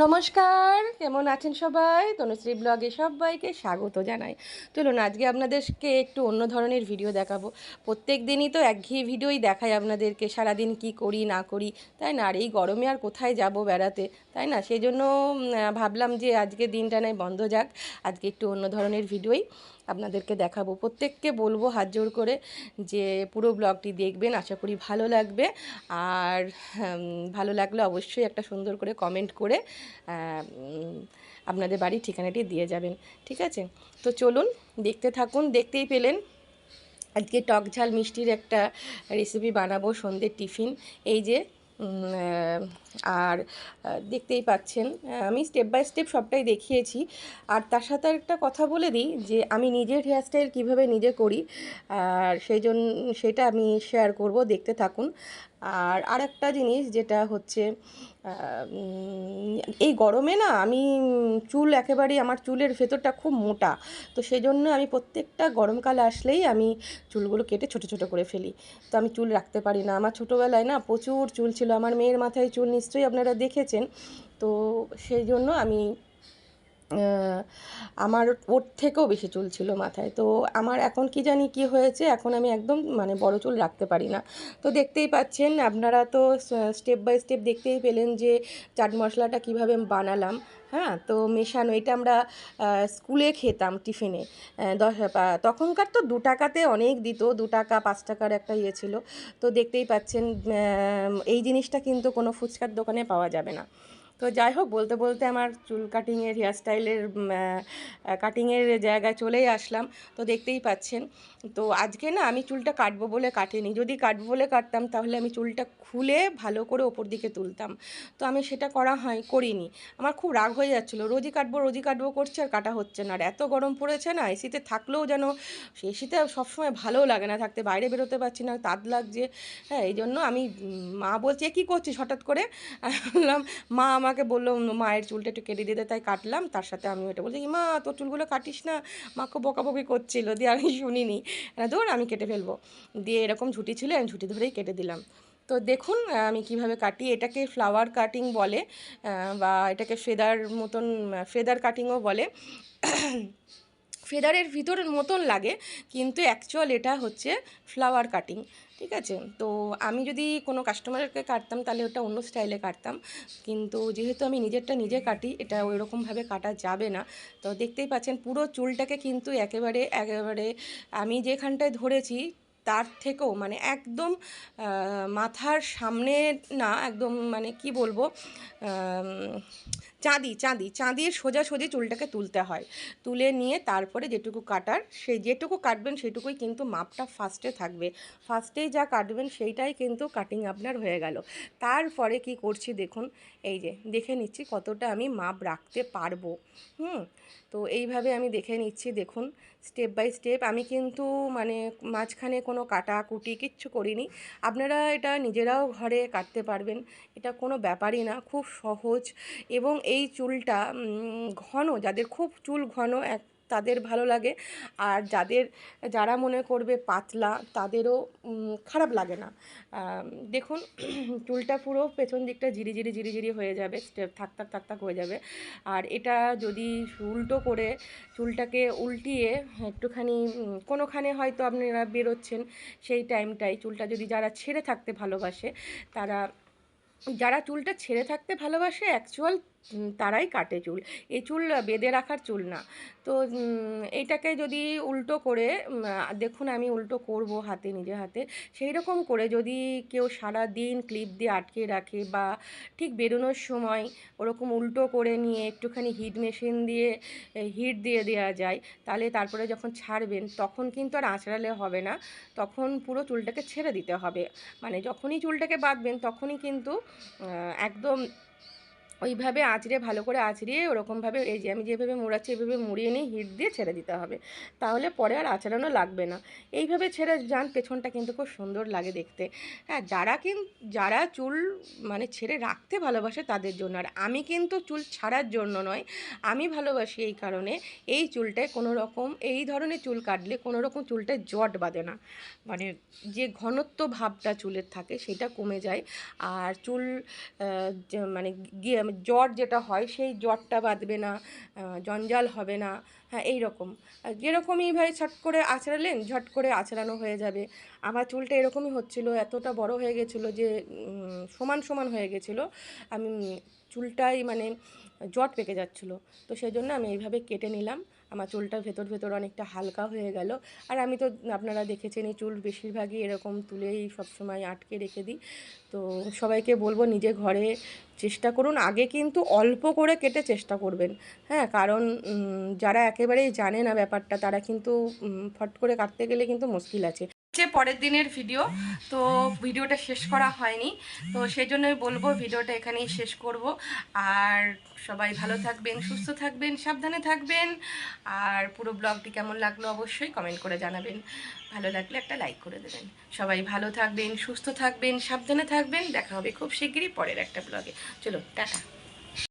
নমস্কার, কেমন আছেন সবাই? তনুশ্রী ব্লগে সবাইকে স্বাগত জানাই। চলুন, আজকে আপনাদেরকে একটু অন্য ধরনের ভিডিও দেখাবো। প্রত্যেক দিনই তো একঘেয়ে ভিডিওই দেখায় আপনাদেরকে, সারাদিন কি করি, না করি। তাই না? আর এই গরমে আর কোথায় যাব বেড়াতে? তাই না? সেই জন্য ভাবলাম যে আজকে দিনটা নয় বন্ধ যাক। আজকে একটু অন্য ধরনের ভিডিওই আপনাদেরকে দেখাবো। প্রত্যেককে বলব হাত জোর করে যে পুরো ব্লগটি দেখবেন, আশা করি ভালো লাগবে। আর ভালো লাগলে অবশ্যই একটা সুন্দর করে কমেন্ট করে আপনাদের বাড়ির ঠিকানাটি দিয়ে যাবেন। ঠিক আছে? তো চলুন, দেখতে থাকুন, দেখতেই পেলেন আজকে টক ঝাল মিষ্টির একটা রেসিপি বানাবো সন্ধ্যের টিফিন। এই যে আর দেখতেই পাচ্ছেন আমি স্টেপ বাই স্টেপ সবটাই দেখিয়েছি। আর তার সাথে একটা কথা বলে দিই যে, আমি নিজের হেয়ারস্টাইল কীভাবে নিজে করি, আর সেই জন্য সেটা আমি শেয়ার করব, দেখতে থাকুন। আর আরেকটা জিনিস যেটা হচ্ছে এই গরমে না, আমি চুল একেবারেই, আমার চুলের ভেতরটা খুব মোটা। তো সেই জন্য আমি প্রত্যেকটা গরমকাল আসলেই আমি চুলগুলো কেটে ছোট ছোট করে ফেলি। তো আমি চুল রাখতে পারি না। আমার ছোটোবেলায় না প্রচুর চুল ছিল। আমার মেয়ের মাথায় চুল নিশ্চয়ই আপনারা দেখেছেন। তো সেই জন্য আমি আমার ওর থেকেও বেশি চুল ছিল মাথায়। তো আমার এখন কি জানি কি হয়েছে, এখন আমি একদম মানে বড় চুল রাখতে পারি না। তো দেখতেই পাচ্ছেন, আপনারা তো স্টেপ বাই স্টেপ দেখতেই পেলেন যে চাট মশলাটা কীভাবে বানালাম। হ্যাঁ তো মেশানো, এটা আমরা স্কুলে খেতাম টিফিনে। দশ তখনকার তো দু টাকাতে অনেক দিত, দু টাকা, পাঁচ টাকার একটা ইয়ে ছিল। তো দেখতেই পাচ্ছেন এই জিনিসটা কিন্তু কোনো ফুচকার দোকানে পাওয়া যাবে না। তো যাই হোক, বলতে বলতে আমার চুল কাটিংয়ের হেয়ারস্টাইলের কাটিংয়ের জায়গায় চলেই আসলাম। তো দেখতেই পাচ্ছেন, তো আজকে না আমি চুলটা কাটবো বলে কাটিনি। যদি কাটবো বলে কাটতাম, তাহলে আমি চুলটা খুলে ভালো করে ওপর দিকে তুলতাম। তো আমি সেটা করা হয়, করিনি। আমার খুব রাগ হয়ে যাচ্ছিল, রোজই কাটবো রোজই কাটবো করছে আর কাটা হচ্ছে না। আর এত গরম পড়েছে না, এসিতে থাকলেও যেন, এসিতে সবসময় ভালোও লাগে না থাকতে, বাইরে বেরোতে পারছি না, তাদ লাগছে। হ্যাঁ এই জন্য আমি মা বলছে, "এ কী করছিস হঠাৎ করে? বললাম, মা আমাকে বলল মায়ের চুলটা একটু কেটে দিতে তাই কাটলাম। তার সাথে আমি ওটা বলছি, মা, তোর চুলগুলো কাটিস না। মা খুব বকাবকি করছিল, দিয়ে আমি শুনিনি। ধর আমি কেটে ফেলব। দিয়ে এরকম ঝুঁটি ছিল, আমি ঝুঁটি ধরেই কেটে দিলাম। তো দেখুন আমি কীভাবে কাটি। এটাকে ফ্লাওয়ার কাটিং বলে বা এটাকে ফেদার মতন ফেদার কাটিংও বলে। ফেদারের ভিতরের মতন লাগে, কিন্তু অ্যাকচুয়াল এটা হচ্ছে ফ্লাওয়ার কাটিং ঠিক আছে? তো আমি যদি কোনো কাস্টমারকে কাটতাম, তাহলে ওটা অন্য স্টাইলে কাটতাম। কিন্তু যেহেতু আমি নিজেরটা নিজে কাটি, এটা ওই রকমভাবে কাটা যাবে না। তো দেখতেই পাচ্ছেন, পুরো চুলটাকে কিন্তু একেবারে একেবারে আমি যেখানটায় ধরেছি, তার থেকেও মানে একদম মাথার সামনে না, একদম মানে কি বলব চাঁদি চাঁদি চাঁদির সোজাসুজি চুলটাকে তুলতে হয়। তুলে নিয়ে তারপরে যেটুকু কাটার সেই যেটুকু কাটবেন সেটুকুই কিন্তু মাপটা ফার্স্টে থাকবে। ফার্স্টেই যা কাটবেন সেইটাই কিন্তু কাটিং আপনার হয়ে গেল। তারপরে কি করছি দেখুন, এই যে দেখে নিচ্ছি কতটা আমি মাপ রাখতে পারব। হুম, তো এইভাবে আমি দেখে নিচ্ছি দেখুন স্টেপ বাই স্টেপ আমি কিন্তু মানে মাঝখানে কোনো কাটাকুটি কিচ্ছু করিনি। আপনারা এটা নিজেরাও ঘরে কাটতে পারবেন, এটা কোনো ব্যাপারই না, খুব সহজ। এবং এই চুলটা ঘন, যাদের খুব চুল ঘন, এক, তাদের ভালো লাগে। আর যাদের, যারা মনে করবে পাতলা, তাদেরও খারাপ লাগে না। দেখুন, চুলটা পুরো পেছন দিকটা জিরি জিরি হয়ে যাবে থাক থাক থাক থাক হয়ে যাবে। আর এটা যদি উল্টো করে চুলটাকে উল্টিয়ে একটুখানি কোনোখানে হয়তো আপনারা বেরোচ্ছেন সেই টাইমটাই চুলটা যদি যারা ছেড়ে থাকতে ভালোবাসে, তারা, যারা চুলটা ছেড়ে থাকতে ভালোবাসে অ্যাকচুয়াল তারাই কাটে চুল। এই চুল বেঁধে রাখার চুল না। তো উম, এইটাকে যদি উল্টো করে দেখুন আমি উল্টো করব হাতে নিজে হাতে। সেই রকম করে যদি কেউ সারা দিন ক্লিপ দিয়ে আটকে রাখে বা ঠিক বেরোনোর সময় ওরকম উল্টো করে নিয়ে একটুখানি হিট মেশিন দিয়ে হিট দিয়ে দেওয়া যায় তাহলে তারপরে যখন ছাড়বেন তখন কিন্তু আর আঁচড়ালে হবে না। তখন পুরো চুলটাকে ছেড়ে দিতে হবে। মানে যখনই চুলটাকে বাঁধবেন তখনই কিন্তু একদম ওইভাবে আঁচড়ে, ভালো করে আঁচড়িয়ে, ওরকমভাবে এই যে আমি যেভাবে মুড়াচ্ছি এইভাবে মুড়িয়ে নিয়ে হিট দিয়ে ছেড়ে দিতে হবে। তাহলে পরে আর আঁচড়ানো লাগবে না। এইভাবে ছেড়ে যান, পেছনটা কিন্তু খুব সুন্দর লাগে দেখতে। হ্যাঁ যারা কিন, যারা চুল মানে ছেড়ে রাখতে ভালোবাসে তাদের জন্য। আর আমি কিন্তু চুল ছাড়ার জন্য নয়, আমি ভালোবাসি এই কারণে এই চুলটায় কোনো রকম, এই ধরনের চুল কাটলে কোনো রকম চুলটায় জট বাঁধে না। মানে যে ঘনত্ব ভাবটা চুলের থাকে সেটা কমে যায়। আর চুল মানে গিয়ে জ্বর যেটা হয়, সেই জ্বরটা বাঁধবে না জঞ্জাল হবে না হ্যাঁ এইরকম। যেরকমই ভাই ছট করে আছড়ালেন, ঝট করে আছড়ানো হয়ে যাবে। আমার চুলটা এরকমই হচ্ছিল, এতটা বড় হয়ে গেছিল যে সমান সমান হয়ে গেছিল। আমি চুলটাই মানে জট পেকে যাচ্ছিল। তো সেই জন্য আমি এইভাবে কেটে নিলাম। আমার চুলটা ভেতর ভেতর অনেকটা হালকা হয়ে গেল। আর আমি তো আপনারা দেখেছেন এই চুল বেশিরভাগই এরকম তুলেই সবসময় আটকে রেখে দিই। তো সবাইকে বলব নিজে ঘরে চেষ্টা করুন। আগে কিন্তু অল্প করে কেটে চেষ্টা করবেন। হ্যাঁ কারণ যারা একেবারেই জানে না ব্যাপারটা, তারা কিন্তু ফট করে কাটতে গেলে কিন্তু মুশকিল আছে। হচ্ছে পরের দিনের ভিডিও তো ভিডিওটা শেষ করা হয়নি। তো সেই জন্যই বলব ভিডিওটা এখানেই শেষ করব। আর সবাই ভালো থাকবেন, সুস্থ থাকবেন, সাবধানে থাকবেন। আর পুরো ব্লগটি কেমন লাগল অবশ্যই কমেন্ট করে জানাবেন। ভালো লাগলে একটা লাইক করে দেবেন। সবাই ভালো থাকবেন, সুস্থ থাকবেন, সাবধানে থাকবেন। দেখা হবে খুব শিগগিরই পরের একটা ব্লগে চলো, টাটা।